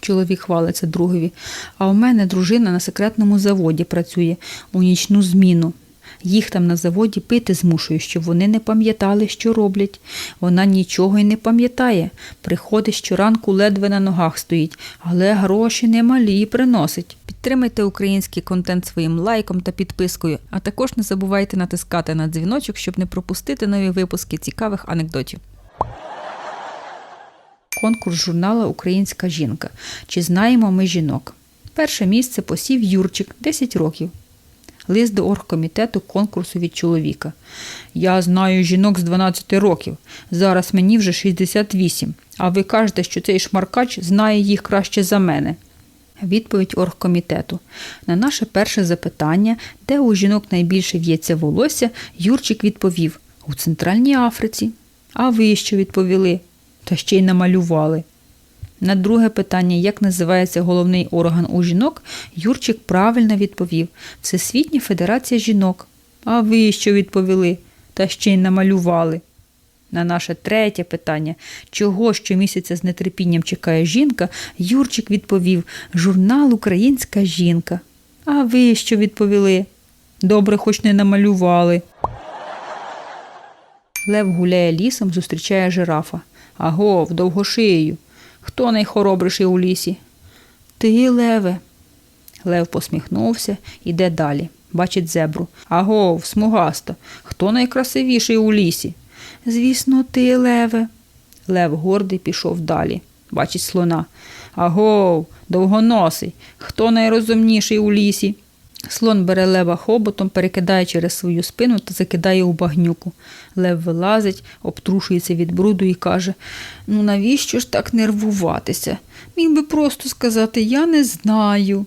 Чоловік хвалиться другові. А у мене дружина на секретному заводі працює у нічну зміну. Їх там на заводі пити змушую, щоб вони не пам'ятали, що роблять. Вона нічого й не пам'ятає. Приходить щоранку ледве на ногах стоїть, але гроші немалі приносить. Підтримайте український контент своїм лайком та підпискою, а також не забувайте натискати на дзвіночок, щоб не пропустити нові випуски цікавих анекдотів. Конкурс журнала Українська жінка. Чи знаємо ми жінок? Перше місце посів Юрчик 10 років. Лист до оргкомітету конкурсу від чоловіка. Я знаю жінок з 12 років. Зараз мені вже 68. А ви кажете, що цей шмаркач знає їх краще за мене. Відповідь оргкомітету. На наше перше запитання, де у жінок найбільше в'ється волосся, Юрчик відповів у Центральній Африці. А ви що відповіли? Та ще й намалювали. На друге питання, як називається головний орган у жінок, Юрчик правильно відповів Всесвітня Федерація жінок. А ви що відповіли? Та ще й намалювали. На наше третє питання, чого щомісяця з нетерпінням чекає жінка, Юрчик відповів Журнал Українська жінка. А ви що відповіли? Добре, хоч не намалювали. Лев гуляє лісом, зустрічає жирафа. Агов, довгошию. Хто найхоробріший у лісі? Ти, Леве. Лев посміхнувся, іде далі. Бачить зебру. Агов, смугасто. Хто найкрасивіший у лісі? Звісно, ти, Леве. Лев гордий пішов далі. Бачить слона. Агов, довгоносий. Хто найрозумніший у лісі? Слон бере лева хоботом, перекидає через свою спину та закидає у багнюку. Лев вилазить, обтрушується від бруду і каже: Ну навіщо ж так нервуватися? Міг би просто сказати Я не знаю.